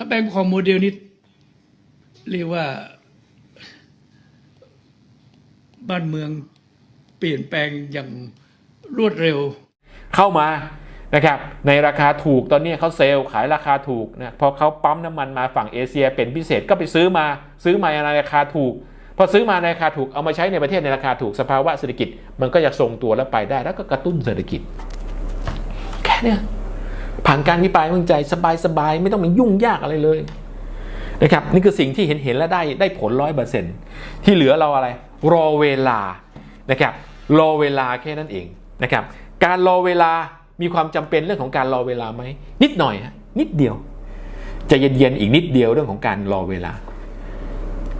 ถ้าแบงค์ของโมเดลนี้ เรียกว่า บ้านเมืองเปลี่ยนแปลงอย่างรวดเร็ว เข้ามานะครับในราคาถูกตอนนี้เขาเซลล์ขายราคาถูกนะพอเขาปั๊มน้ำมันมาฝั่งเอเชีย เป็นพิเศษก็ไปซื้อมาซื้อมาในราคาถูก พอซื้อมาในราคาถูกเอามาใช้ในประเทศในราคาถูกสภาวะเศรษฐกิจ มันก็จะทรงตัวแล้วไปได้แล้วก็กระตุ้นเศรษฐกิจ แค่เนี้ย ผ่านการวิปรายมั่งใจสบายๆไม่ต้องมายุ่งยากอะไรเลยนะครับนี่คือสิ่งที่เห็นเห็นแล้วได้ได้ผลร้อยเปอร์เซ็นต์ที่เหลือเราอะไร รอเวลานะครับรอเวลาแค่นั้นเองนะครับการรอเวลามีความจำเป็นเรื่องของการรอเวลาไหมนิดหน่อยฮะนิดเดียว จะเย็นๆอีกนิดเดียวเรื่องของการรอเวลา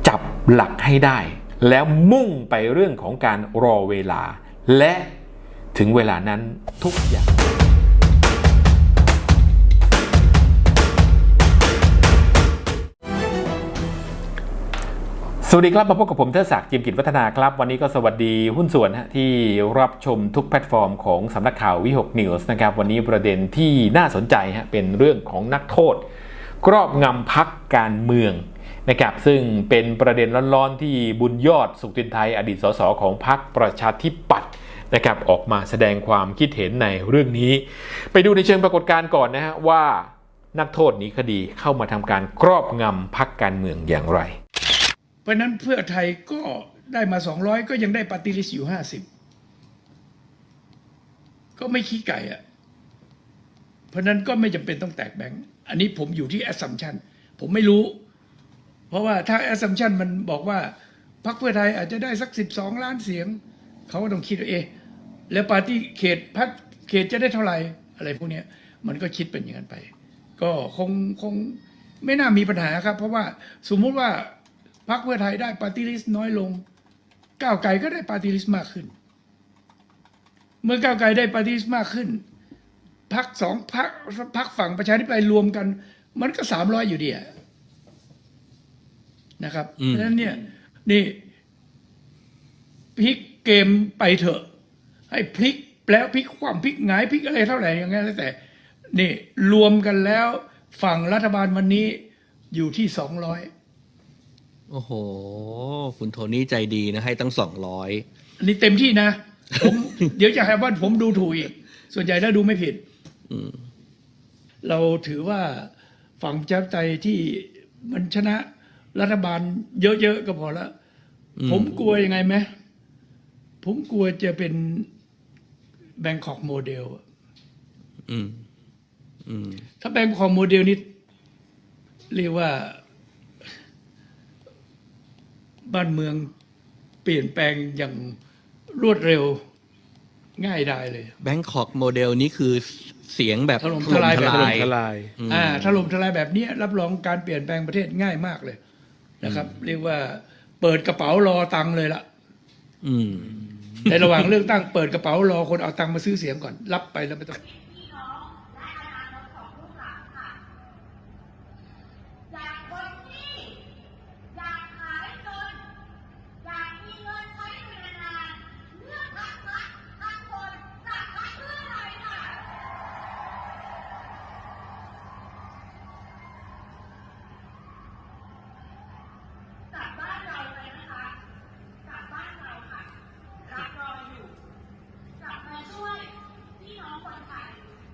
จับหลักให้ได้ แล้วมุ่งไปเรื่องของการรอเวลา และถึงเวลานั้นทุกอย่าง สวัสดีครับมาพบกับผมเทดศักดิ์จิมกิจวัฒนาครับ วันนี้ก็สวัสดีหุ้นส่วนที่รับชมทุกแพลตฟอร์มของสำนักข่าววิหกนิวส์นะครับวันนี้ประเด็นที่น่าสนใจฮะเป็นเรื่องของนักโทษครอบงำพักการเมืองนะครับซึ่งเป็นประเด็นร้อนๆที่บุญยอดสุขตินไทยอดีตสสของพรรคประชาธิปัตย์นะครับออกมาแสดงความคิดเห็นในเรื่องนี้ ไปดูในเชิงปรากฏการณ์ก่อนนะฮะว่านักโทษหนีคดีเข้ามาทำการครอบงำพักการเมืองอย่างไร ราะนั้นเพื่อไทยก็ได้มาสองร้อยก็ยังได้ปฏิริษีอยู่ห้าสิบก็ไม่ขี้ไก่อะเพราะนั้นก็ไม่จำเป็นต้องแตกแบงค์อันนี้ผมอยู่ที่ assumption ผมไม่รู้ เพราะว่าถ้า assumption มันบอกว่าพรรคเพื่อไทยอาจจะได้สักสิบสองล้านเสียง เขาก็ต้องคิดว่าเอแล้วปาร์ตี้เขตพรรคเขตจะได้เท่าไหร่อะไรพวกนี้มันก็คิดเป็นอย่างนั้นไป ก็คงคงไม่น่ามีปัญหาครับ เพราะว่าสมมุติว่า พรรคเพื่อไทยได้ปาร์ตี้ลิสต์น้อยลง ก้าวไกลก็ได้ปาร์ตี้ลิสต์มากขึ้น เมื่อก้าวไกลได้ปาร์ตี้ลิสต์มากขึ้นพรรคสองพรรคพรรคฝั่งประชาธิปไตยรวมกัน มันก็สามร้อยอยู่ดีอะนะครับอืมเพราะฉะนั้นเนี่ยนี่พลิกเกมไปเถอะ ให้พลิกแล้วพลิกความพลิกหงายพลิกอะไรเท่าไหร่อย่างเงี้ยแล้วแต่นี่รวมกันแล้วฝั่งรัฐบาลวันนี้อยู่ที่สองร้อย โอ้โห คุณโทนี่ใจดีนะ ให้ตั้งสองร้อยอันนี้เต็มที่นะ ผม เดี๋ยวจะหาว่าผมดูถูกอีก ส่วนใหญ่แล้วดูไม่ผิดเราถือว่าฝั่งประชาธิปไตยที่มันชนะรัฐบาลเยอะๆก็พอแล้วผมกลัวยังไงไหมผมกลัวจะเป็นแบงคอกโมเดลอืมอืมถ้าแบงคอกโมเดลนี้เรียกว่า บ้านเมืองเปลี่ยนแปลงอย่างรวดเร็วง่ายได้เลย แบงคอกโมเดลนี้คือเสียงแบบถล่มทลายแบบถล่มทลายอืมอ่าถล่มทลายแบบนี้รับรองการเปลี่ยนแปลงประเทศง่ายมากเลยนะครับ เรียกว่าเปิดกระเป๋ารอตังค์เลยละอืมในระหว่างเลือกตั้งเปิดกระเป๋ารอคนเอาตังค์มาซื้อเสียงก่อน รับไปแล้วไม่ต้องพี่น้องและอนาคตของลูกหลานค่ะ จากคนที่อยากขายจนอยากมีเงินใช้ไปนานๆเลือกพักรักพักคนจากพักเพื่อไทยค่ะ กลับบ้านเราเลยนะคะ กลับบ้านเราค่ะ รับรออยู่ กลับมาช่วยพี่น้อง คนไทย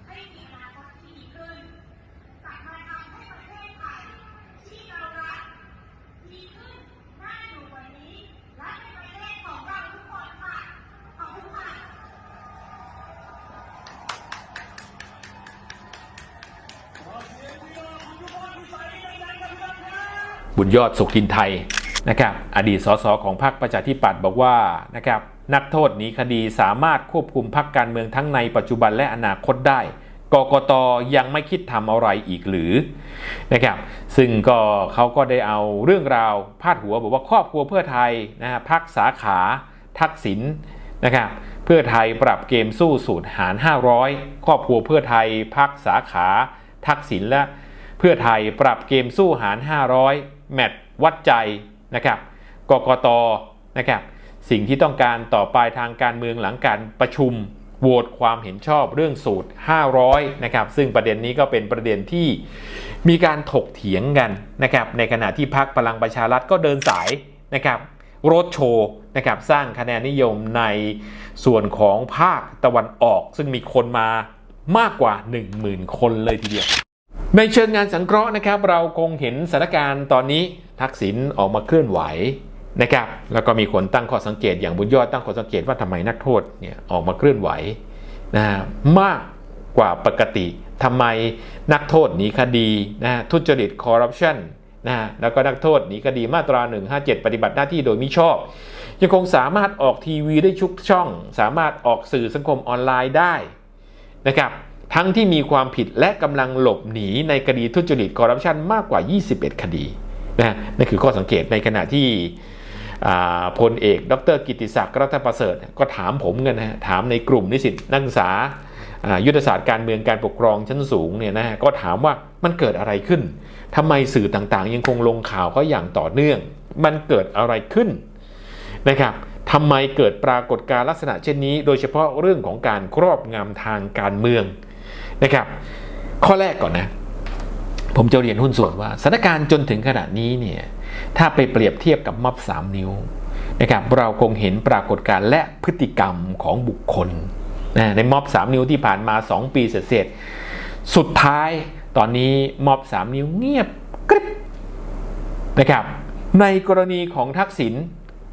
ให้มีอนาคตที่ดีขึ้นกลับมาทำให้ประเทศไทยที่เรารักดีขึ้นน่าอยู่กว่านี้ และเป็นประเทศของเราทุกคนค่ะ ขอบคุณค่ะบุญยอดสุขทินไทยนะครับ อดีตสสของพรรคประชาธิปัตย์บอกว่านะครับ นักโทษหนีคดีสามารถควบคุมพรรคการเมืองทั้งในปัจจุบันและอนาคตได้กกตยังไม่คิดทำอะไรอีกหรือนะครับ ซึ่งก็เขาก็ได้เอาเรื่องราวพาดหัวบอกว่าครอบครัวเพื่อไทยนะฮะพักสาขาทักษิณนะครับเพื่อไทยปรับเกมสู้สูตรหาร 500 ครอบครัวเพื่อไทยพักสาขาทักษิณและเพื่อไทยปรับเกมสู้หาร 500 แมตช์วัดใจนะครับกกตนะครับ สิ่งที่ต้องการต่อไปทางการเมืองหลังการประชุมโหวตความเห็นชอบเรื่องสูตร 500 นะครับ ซึ่งประเด็นนี้ก็เป็นประเด็นที่มีการถกเถียงกันนะครับ ในขณะที่พักพลังประชารัฐก็เดินสายนะครับโรดโชว์นะครับ สร้างคะแนนนิยมในส่วนของภาคตะวันออก ซึ่งมีคนมามากกว่า 10,000 คนเลยทีเดียว ในเชิงงานสังเคราะห์นะครับ เราคงเห็นสถานการณ์ตอนนี้ทักษิณออกมาเคลื่อนไหว นะครับแล้วก็มีคนตั้งข้อสังเกตอย่างบุญยอดตั้งข้อสังเกตว่าทำไมนักโทษเนี่ยออกมาเคลื่อนไหวนะมากกว่าปกติทำไมนักโทษหนีคดีนะทุจริตคอร์รัปชันนะแล้วก็นักโทษหนีคดีมาตรา 157 ปฏิบัติหน้าที่โดยมิชอบ ยังคงสามารถออกทีวีได้ชุกช่อง สามารถออกสื่อสังคมออนไลน์ได้นะครับทั้งที่มีความผิดและกำลังหลบหนีในคดีทุจริตคอร์รัปชันมากกว่า 21 คดีนะนั่นคือข้อสังเกตในขณะที่ พลเอก ดรกิติศักดิ์รัตนประเสริฐ ก็ถามผมกันนะถามในกลุ่มนิสิตนักศึกษายุทธศาสตร์การเมืองการปกครองชั้นสูงเนี่ยนะฮะก็ถามว่ามันเกิดอะไรขึ้นทำไมสื่อต่างๆ ยังคงลงข่าวเขาอย่างต่อเนื่อง มันเกิดอะไรขึ้นนะครับทำไมเกิดปรากฏการณ์ลักษณะเช่นนี้ โดยเฉพาะเรื่องของการครอบงำทางการเมืองนะครับ ข้อแรกก่อนนะ ผมจะเรียนหุ้นส่วนว่าสถานการณ์จนถึงขนาดนี้เนี่ย ถ้าไปเปรียบเทียบกับม็อบสามนิ้วนะครับเราคงเห็นปรากฏการณ์และพฤติกรรมของบุคคลนะในม็อบสามนิ้วที่ผ่านมา 2 ปีเสร็จสุดท้ายตอนนี้ม็อบสามนิ้วเงียบกริบนะครับในกรณีของทักษิณ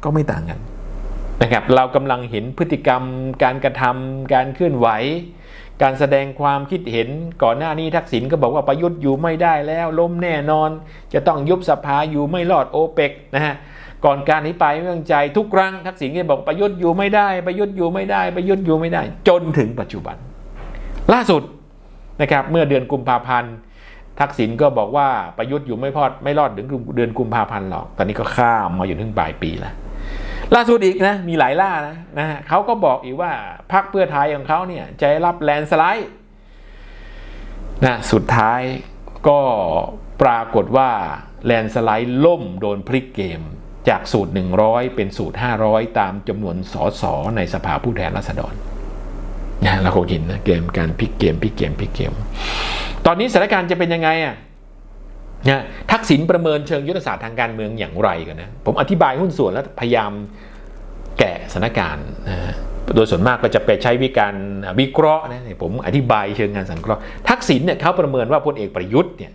ก็ไม่ต่างกันนะครับเรากำลังเห็นพฤติกรรมการกระทำการเคลื่อนไหว การแสดงความคิดเห็นก่อนหน้านี้ทักษิณก็บอกว่าประยุทธ์อยู่ไม่ได้แล้วล้มแน่นอน จะต้องยุบสภาอยู่ไม่รอดโอเปกนะฮะก่อนการนี้ไปไม่วางใจทุกครั้งทักษิณก็บอกประยุทธ์อยู่ไม่ได้ประยุทธ์อยู่ไม่ได้ประยุทธ์อยู่ไม่ได้ จนถึงปัจจุบัน ล่าสุดนะครับเมื่อเดือนกุมภาพันธ์ทักษิณก็บอกว่าประยุทธ์อยู่ไม่พอดไม่รอดถึงเดือนกุมภาพันธ์หรอก ตอนนี้ก็ข้ามมาอยู่ถึงปลายปีแล้ว ล่าสุดอีกนะ มีหลายล่านะนะฮะเขาก็บอกอีกว่าพรรคเพื่อไทยของเขาเนี่ยจะรับแลนสไลด์นะสุดท้ายก็ปรากฏว่าแลนสไลด์ล่มโดนพลิกเกมจากสูตร 100 เป็นสูตร 500 ตามจำนวนสสในสภาผู้แทนราษฎรนะเราคงเห็นนะเกมการพลิกเกมพลิกเกมพลิกเกม ตอนนี้สถานการณ์จะเป็นยังไงอะ นะทักษิณประเมินเชิงยุทธศาสตร์ทางการเมืองอย่างไรกันนะ ผมอธิบายหุ้นส่วนแล้วพยายามแกะสถานการณ์นะโดยส่วนมากก็จะไปใช้วิการวิเคราะห์นะผมอธิบายเชิงงานสังเคราะห์ ทักษิณเนี่ยเขาประเมินว่าพลเอกประยุทธ์เนี่ย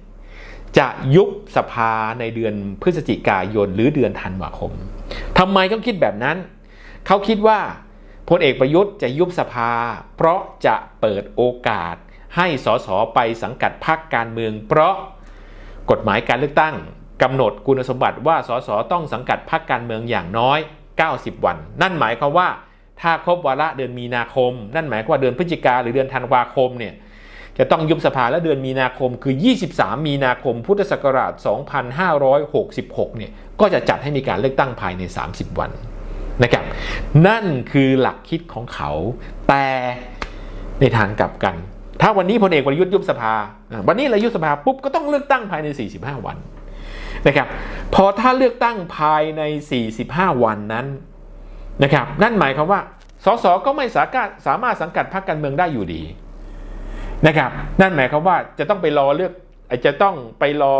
จะยุบสภาในเดือนพฤศจิกายนหรือเดือนธันวาคมทำไมเขาคิดแบบนั้น เขาคิดว่าพลเอกประยุทธ์จะยุบสภา เพราะจะเปิดโอกาสให้สสไปสังกัดพรรคการเมือง เพราะ กฎหมายการเลือกตั้งกำหนดคุณสมบัติว่าสสต้องสังกัดพรรคการเมืองอย่างน้อย 90 วัน นั่นหมายความว่าถ้าครบวาระเดือนมีนาคม นั่นหมายความว่าเดือนพฤศจิกาหรือเดือนธันวาคมเนี่ยจะต้องยุบสภาและเดือนมีนาคมคือ 23 มีนาคม พุทธศักราช 2566 เนี่ยก็จะจัดให้มีการเลือกตั้งภายใน 30 วันนะครับ นั่นคือหลักคิดของเขา แต่ในทางกลับกัน ถ้าวันนี้พลเอกประยุทธ์ยุบสภา วันนี้เรายุบสภาปุ๊บก็ต้องเลือกตั้งภายใน 45 วันนะครับพอถ้าเลือกตั้งภายใน 45 วันนั้นนะครับนั่นหมายความว่าสสก็ไม่สามารถสามารถสังกัดพรรคการเมืองได้อยู่ดีนะครับนั่นหมายความว่าจะต้องไปรอเลือกจะต้องไปรอ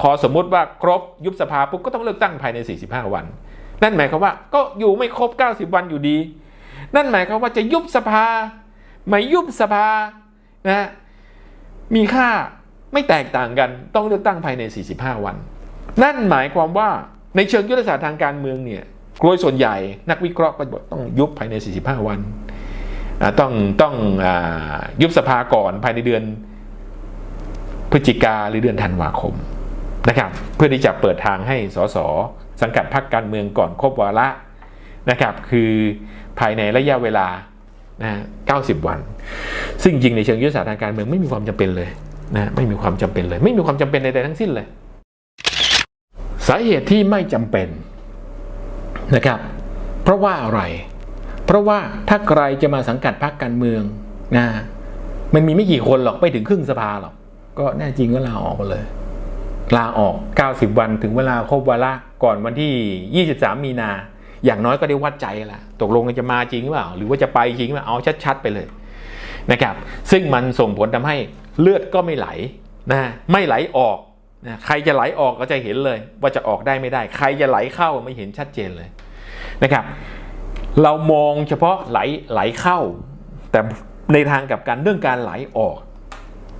พอสมมุติว่าครบยุบสภาปุ๊บก็ต้องเลือกตั้งภายใน 45 วัน นั่นหมายความว่าก็อยู่ไม่ครบ 90 วันอยู่ดี นั่นหมายความว่าจะยุบสภา ไม่ยุบสภานะมีค่าไม่แตกต่างกันต้องเลือกตั้งภายใน 45 วัน นั่นหมายความว่าในเชิงยุทธศาสตร์ทางการเมืองเนี่ยโดยส่วนใหญ่นักวิเคราะห์ก็บอกต้องยุบภายใน 45 วัน ต้องต้องอยุบสภาก่อนภายในเดือนพฤศจิกาหรือเดือนธันวาคมนะครับเพื่อที่จะเปิดทางให้สสสังกัดพรรคการเมืองก่อนครบวาระนะครับคือภายในระยะเวลา นะ90 วัน ซึ่งจริงในเชิงยุทธศาสตร์ทางการเมืองไม่มีความจำเป็นเลยนะไม่มีความจำเป็นเลย ไม่มีความจำเป็นใดๆทั้งสิ้นเลย สาเหตุที่ไม่จำเป็นนะครับ เพราะว่าอะไร เพราะว่าถ้าใครจะมาสังกัดพรรคการเมืองนะมันมีไม่กี่คนหรอกไม่ถึงครึ่งสภาหรอกก็แน่จริงก็ลาออกมาเลย ลาออก 90 วันถึงเวลาครบวาระก่อนวันที่ 23 มีนา อย่างน้อยก็ได้วัดใจละตกลงจะมาจริงหรือเปล่า หรือว่าจะไปจริงหรือเปล่าเอาชัดๆไปเลยนะครับ ซึ่งมันส่งผลทำให้เลือดก็ไม่ไหลนะไม่ไหลออกนะใครจะไหลออกก็จะเห็นเลย ว่าจะออกได้ไม่ได้ ใครจะไหลเข้าไม่เห็นชัดเจนเลยนะครับ เรามองเฉพาะไหลไหลเข้า แต่ในทางกับกันเรื่องการไหลออก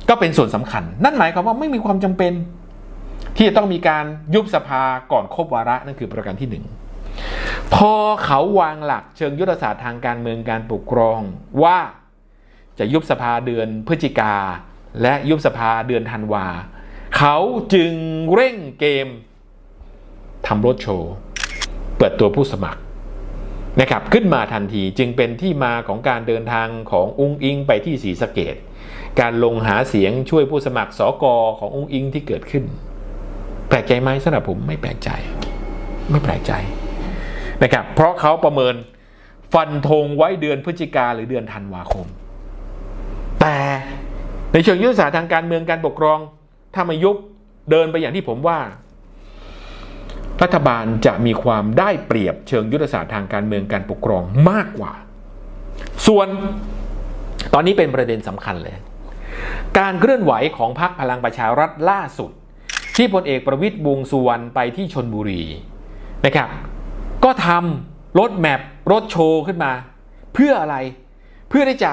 ก็เป็นส่วนสำคัญ นั่นหมายความว่าไม่มีความจำเป็น ที่จะต้องมีการยุบสภาก่อนครบวาระนั่นคือประการที่หนึ่ง พอเขาวางหลักเชิงยุทธศาสตร์ทางการเมืองการปกครองว่าจะยุบสภาเดือนพฤศจิกา และยุบสภาเดือนธันวา เขาจึงเร่งเกมทำรถโชว์ เปิดตัวผู้สมัครนะครับขึ้นมาทันทีจึงเป็นที่มาของการเดินทางของอุ้งอิงไปที่ศรีสะเกดการลงหาเสียงช่วยผู้สมัครสอกอของอุ้งอิงที่เกิดขึ้น แปลกใจไหมสำหรับผมไม่แปลกใจ ไม่แปลกใจ นะครับเพราะเขาประเมินฟันธงไว้เดือนพฤศจิกาหรือเดือนธันวาคม แต่ในเชิงยุทธศาสตร์ทางการเมืองการปกครองถ้ามายุบเดินไปอย่างที่ผมว่า รัฐบาลจะมีความได้เปรียบเชิงยุทธศาสตร์ทางการเมืองการปกครองมากกว่า ส่วนตอนนี้เป็นประเด็นสำคัญเลย การเคลื่อนไหวของพรรคพลังประชารัฐล่าสุด ที่พลเอกประวิตยวงสุวรรณไปที่ชนบุรีนะครับ ก็ทำรถแมพรถโชว์ขึ้นมา เพื่ออะไร เพื่อที่จะ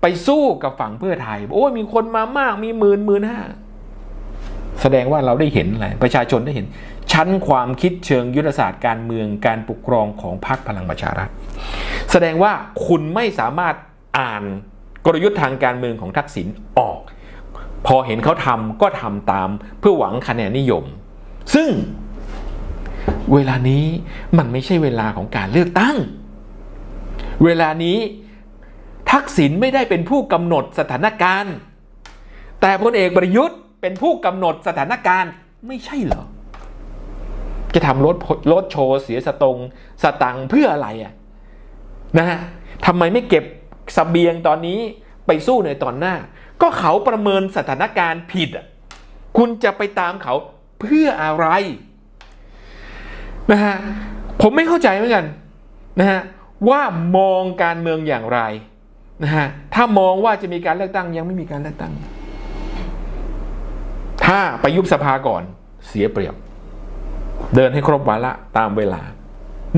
ไปสู้กับฝั่งเพื่อไทย โอ้ยมีคนมามากมีหมื่นหมื่นห้าแสดงว่าเราได้เห็นอะไรประชาชนได้เห็น ชั้นความคิดเชิงยุทธศาสตร์การเมืองการปกครองของพรรคพลังประชารัฐ แสดงว่าคุณไม่สามารถอ่านกลยุทธ์ทางการเมืองของทักษิณออก พอเห็นเขาทำก็ทำตามเพื่อหวังคะแนนนิยม ซึ่ง เวลานี้มันไม่ใช่เวลาของการเลือกตั้ง เวลานี้ทักษิณไม่ได้เป็นผู้กำหนดสถานการณ์ แต่พลเอกประยุทธ์เป็นผู้กำหนดสถานการณ์ไม่ใช่เหรอ จะทำรถรถโชว์เสียสตงสตังเพื่ออะไรอะนะฮะทำไมไม่เก็บสเบียงตอนนี้ไปสู้ในตอนหน้า ก็เขาประเมินสถานการณ์ผิดอะคุณจะไปตามเขาเพื่ออะไร นะฮะผมไม่เข้าใจเหมือนกันนะฮะว่ามองการเมืองอย่างไรนะฮะถ้ามองว่าจะมีการเลือกตั้งยังไม่มีการเลือกตั้ง ถ้าไปยุบสภาก่อนเสียเปรียบ เดินให้ครบวาระตามเวลา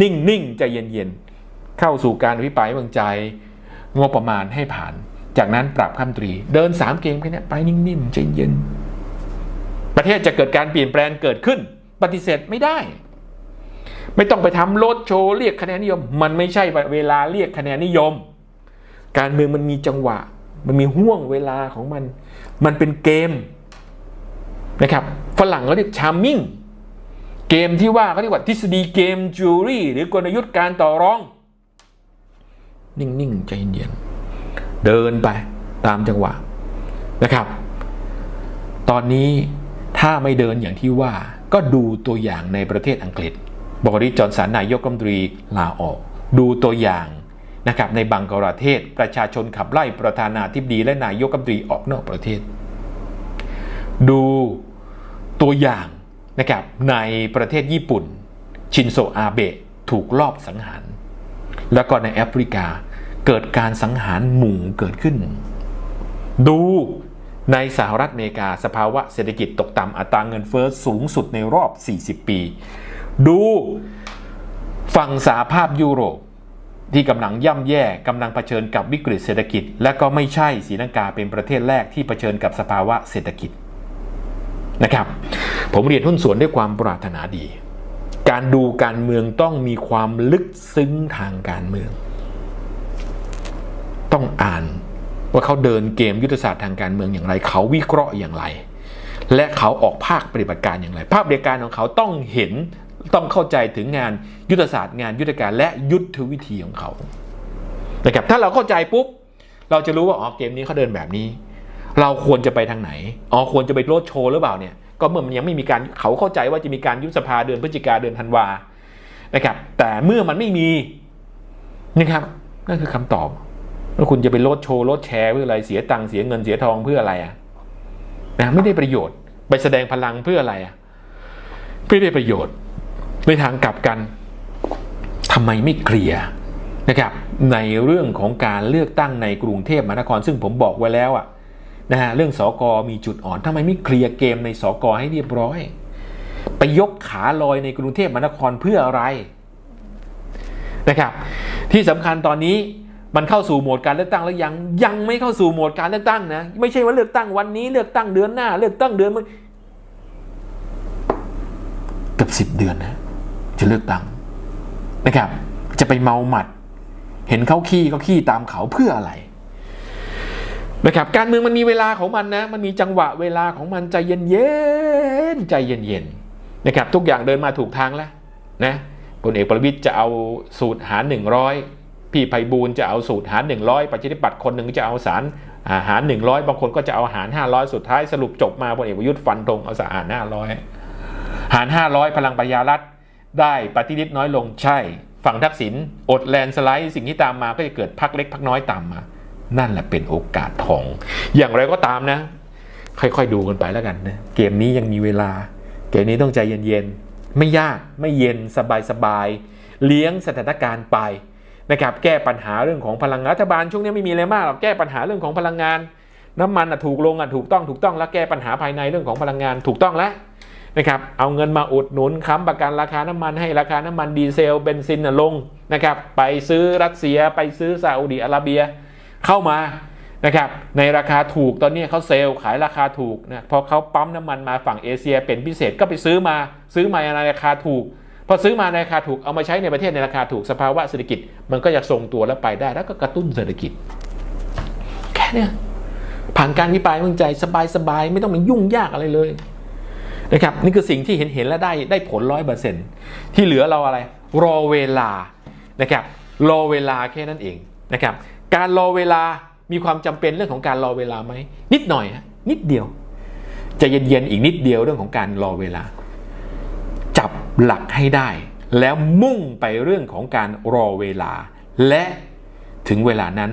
นิ่งนิ่งใจเย็นเย็นๆเข้าสู่การอภิปรายเมืองใจงบประมาณให้ผ่าน จากนั้นปรับข้ามตรี เดินสามเกมแค่นี้ไปนิ่งๆใจเย็น ประเทศจะเกิดการเปลี่ยนแปลงเกิดขึ้น ปฏิเสธไม่ได้ ไม่ต้องไปทำโลดโชว์เรียกคะแนนนิยม มันไม่ใช่เวลาเรียกคะแนนนิยม การเมืองมันมีจังหวะ มันมีห่วงเวลาของมัน มันเป็นเกมนะครับฝรั่งเขาเรียกชาร์มิ่งเกมที่ว่าเขาเรียกว่าทฤษฎีเกมจูรี่หรือกลยุทธ์การต่อรอง นิ่งๆใจเย็นๆเดินไปตามจังหวะนะครับ ตอนนี้ถ้าไม่เดินอย่างที่ว่าก็ดูตัวอย่างในประเทศอังกฤษ บริจอนสันนายกรัฐมนตรีลาออก ดูตัวอย่างนะครับในบังกลาเทศประชาชนขับไล่ประธานาธิบดีและนายกรัฐมนตรีออกนอกประเทศ ดูตัวอย่างนะครับในประเทศญี่ปุ่น ชินโซอาเบะถูกลอบสังหาร แล้วก็ในแอฟริกาเกิดการสังหารหมู่เกิดขึ้น ดูในสหรัฐอเมริกาสภาวะเศรษฐกิจตกต่ำอัตราเงินเฟ้อสูงสุดในรอบ 40 ปี ดูฝั่งสหภาพยุโรป ที่กำลังย่ำแย่กำลังเผชิญกับวิกฤตเศรษฐกิจ และก็ไม่ใช่ศรีลังกาเป็นประเทศแรกที่เผชิญกับสภาวะเศรษฐกิจนะครับผมเรียนหุ้นส่วนด้วยความปรารถนาดี การดูการเมืองต้องมีความลึกซึ้งทางการเมือง ต้องอ่านว่าเขาเดินเกมยุทธศาสตร์ทางการเมืองอย่างไร เขาวิเคราะห์อย่างไร และเขาออกภาคปฏิบัติการอย่างไร ภาคปฏิบัติการของเขาต้องเห็น ต้องเข้าใจถึงงานยุทธศาสตร์งานยุทธการและยุทธวิธีของเขานะครับถ้าเราเข้าใจปุ๊บ เราจะรู้ว่าอ๋อเกมนี้เขาเดินแบบนี้ เราควรจะไปทางไหนอ๋อควรจะไปโลดโชว์หรือเปล่าเนี่ยก็เมื่อมันยังไม่มีการเขาเข้าใจว่าจะมีการยุบสภาเดือนพฤศจิกาเดือนธันวานะครับแต่เมื่อมันไม่มีนะครับนั่นคือคำตอบแล้วคุณจะไปโลดโชว์โลดแชร์เพื่ออะไรเสียตังค์เสียเงินเสียทองเพื่ออะไรอะนะไม่ได้ประโยชน์ ไปแสดงพลังเพื่ออะไรอะไม่ได้ประโยชน์ ในทางกลับกันทำไมไม่เคลียร์นะครับในเรื่องของการเลือกตั้งในกรุงเทพมหานคร ซึ่งผมบอกไว้แล้วอะนะฮะเรื่องสอกอมีจุดอ่อนทำไมไม่เคลียร์เกมในสอกอให้เรียบร้อย ไปยกขาลอยในกรุงเทพมหานครเพื่ออะไรนะครับ ที่สำคัญตอนนี้มันเข้าสู่โหมดการเลือกตั้งแล้วยังยังไม่เข้าสู่โหมดการเลือกตั้งนะไม่ใช่ว่าเลือกตั้งวันนี้เลือกตั้งเดือนหน้า เลือกตั้งเดือนมึงเกับสิบเดือนนะ จะเลือกตั้งนะครับ จะไปเมาหมัด เห็นเขาขี้ก็ขี้ตามเขาเพื่ออะไรนะครับการเมืองมันมีเวลาของมันนะ มันมีจังหวะเวลาของมันใจเย็นเย็นๆใจเย็นเย็นๆนะครับทุกอย่างเดินมาถูกทางแล้วนะพลเอกประวิตยจะเอาสูตรหารหนึ่งร้อยพี่ไพบูลจะเอาสูตรหารหนึ่งร้อยประชาธิปัตย์คนหนึ่งจะเอาสารอาหารหนึ่งร้อยบางคนก็จะเอาหารห้าร้อยสุดท้ายสรุปจบมาพลเอกประยุทธ์ฟันธงเอาสารหารห้าร้อยหารห้าร้อยพลังประชารัฐ ได้ปฏิริษีน้อยลงใช่ ฝั่งทักษิณอดแลนสไลด์สิ่งที่ตามมาก็จะเกิดพักเล็กพักน้อยตามมา นั่นแหละเป็นโอกาสทอง อย่างไรก็ตามนะ ค่อยๆดูกันไปแล้วกันนะเกมนี้ยังมีเวลา เกมนี้ต้องใจเย็นๆไม่ยากไม่เย็นสบายๆเลี้ยงสถานการณ์ไปนะครับแก้ปัญหาเรื่องของพลังงานรัฐบาลช่วงนี้ไม่มีอะไรมากหรอกแก้ปัญหาเรื่องของพลังงาน น้ำมันอะถูกลงอะถูกต้องถูกต้องแล้วแก้ปัญหาภายในเรื่องของพลังงานถูกต้องแล้ว นะครับเอาเงินมาอุดหนุนค้ำประกันราคาน้ำมันให้ราคาน้ำมันดีเซลเบนซินลงนะครับไปซื้อรัสเซียไปซื้อซาอุดิอาระเบียเข้ามานะครับในราคาถูกตอนนี้เขาเซลล์ขายราคาถูกนะพอเขาปั๊มน้ำมันมาฝั่งเอเชียเป็นพิเศษก็ไปซื้อมาซื้อมาในราคาถูก พอซื้อมาในราคาถูกเอามาใช้ในประเทศในราคาถูกสภาวะเศรษฐกิจ มันก็จะทรงตัวแล้วไปได้แล้วก็กระตุ้นเศรษฐกิจ แค่เนี้ยผ่านการวิปายวางใจสบายๆไม่ต้องมายุ่งยากอะไรเลย นะครับนี่คือสิ่งที่เห็นเห็นและได้ได้ผลร้อยเปอร์เซ็นที่เหลือเราอะไร รอเวลานะครับรอเวลาแค่นั้นเองนะครับการรอเวลามีความจำเป็นเรื่องของการรอเวลาไหมนิดหน่อยฮะนิดเดียว จะเย็นๆอีกนิดเดียวเรื่องของการรอเวลา จับหลักให้ได้ แล้วมุ่งไปเรื่องของการรอเวลา และถึงเวลานั้น